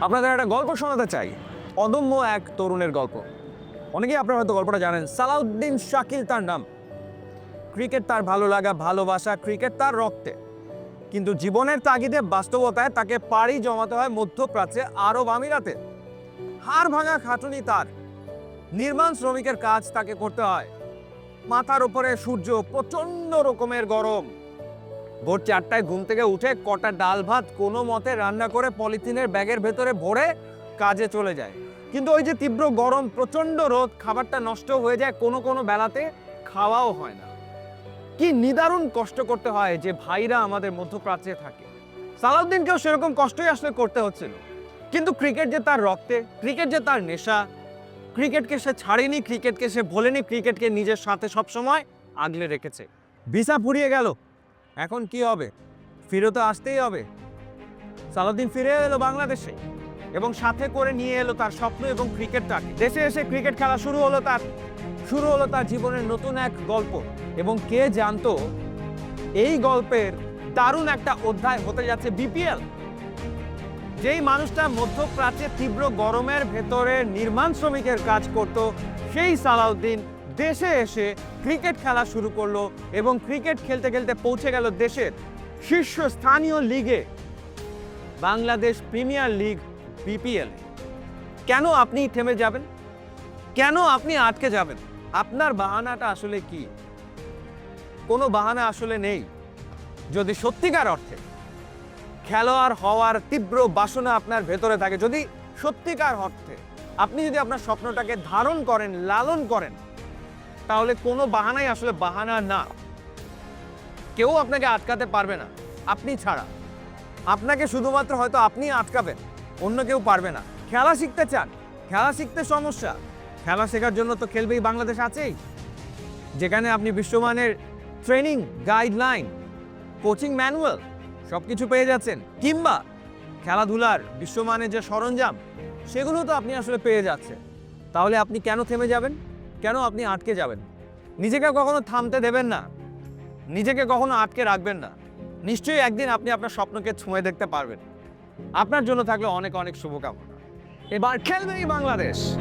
আপনাদের একটা গল্প শোনাতে চাই। অদম্য এক তরুণের গল্প। অনেকেই আপনারা হয়তো গল্পটা জানেন, সালাউদ্দিন শাকিল তার নাম। ক্রিকেট তার ভালো লাগা, ভালোবাসা, ক্রিকেট তার রক্তে। কিন্তু জীবনের তাগিদে বাস্তবতায় তাকে পাড়ি জমাতে হয় মধ্যপ্রাচ্যে আরব আমিরাতে। হাড় ভাঙা খাটুনি তার। নির্মাণ শ্রমিকের কাজ তাকে করতে হয়। মাথার উপরে সূর্য প্রচণ্ড রকমের গরম। ভোর চারটায় ঘুম থেকে উঠে কটা ডাল ভাত কোনো মতে রান্না করে পলিথিনের ব্যাগের ভেতরে ভরে কাজে চলে যায়। কিন্তু ওই যে তীব্র গরম, প্রচণ্ড রোদ, খাবারটা নষ্ট হয়ে যায় কোনো কোনো বেলাতে, খাওয়াও হয় না। কি নিদারুণ কষ্ট করতে হয় যে ভাইরা আমাদের মধ্যপ্রাচ্যে থাকে। সালাউদ্দিনকেও সেরকম কষ্টই আসলে করতে হচ্ছিল। কিন্তু ক্রিকেট যে তার রক্তে, ক্রিকেট যে তার নেশা, ক্রিকেটকে সে ছাড়েনি, ক্রিকেটকে সে ভোলেনি, ক্রিকেটকে নিজের সাথে সবসময় আগলে রেখেছে। ভিসা ফুরিয়ে গেল এখন কি হবে? ফিরে তো আসতেই হবে। সালাউদ্দিন ফিরে এলো বাংলাদেশে এবং সাথে করে নিয়ে এলো তার স্বপ্ন এবং ক্রিকেটটাকে দেশে এসে ক্রিকেট খেলা শুরু হলো তার, শুরু হলো তার জীবনের নতুন এক গল্প এবং কে জানতো এই গল্পের দারুণ একটা অধ্যায় হতে যাচ্ছে বিপিএল যেই মানুষটা মধ্যপ্রাচ্যে তীব্র গরমের ভেতরে নির্মাণ শ্রমিকের কাজ করত, সেই সালাউদ্দিন দেশে এসে ক্রিকেট খেলা শুরু করল এবং ক্রিকেট খেলতে খেলতে পৌঁছে গেল দেশের শীর্ষস্থানীয় লিগে, বাংলাদেশ প্রিমিয়ার লিগ, বিপিএল কেন আপনি থেমে যাবেন? কেন আপনি আটকে যাবেন? আপনার বাহানাটা আসলে কি? কোনো বাহানা আসলে নেই। যদি সত্যিকার অর্থে খেলোয়াড় হওয়ার তীব্র বাসনা আপনার ভেতরে থাকে, যদি সত্যিকার অর্থে আপনি যদি আপনার স্বপ্নটাকে ধারণ করেন, লালন করেন তাহলে কোনো বাহানাই আসলে বাহানা না। কেউ আপনাকে আটকাতে পারবে না, আপনি ছাড়া। আপনাকে শুধুমাত্র হয়তো আপনি আটকাবেন, অন্য কেউ পারবে না। খেলা শিখতে চান, খেলা শিখতে সমস্যা। খেলা শেখার জন্য তো খেলবেই বাংলাদেশ আছেই। যেখানে আপনি বিশ্বমানের ট্রেনিং গাইডলাইন, কোচিং ম্যানুয়াল সব কিছু পেয়ে যাচ্ছেন। কিংবা খেলাধুলার বিশ্বমানের যে সরঞ্জাম, সেগুলো তো আপনি আসলে পেয়ে যাচ্ছেন। তাহলে আপনি কেন থেমে যাবেন? কেন আপনি আটকে যাবেন? নিজেকে কখনো থামতে দেবেন না। নিজেকে কখনো আটকে রাখবেন না। নিশ্চয়ই একদিন আপনি আপনার স্বপ্নকে ছুঁয়ে দেখতে পারবেন। আপনার জন্য থাকলে অনেক অনেক শুভকামনা। এবার খেলবেই বাংলাদেশ।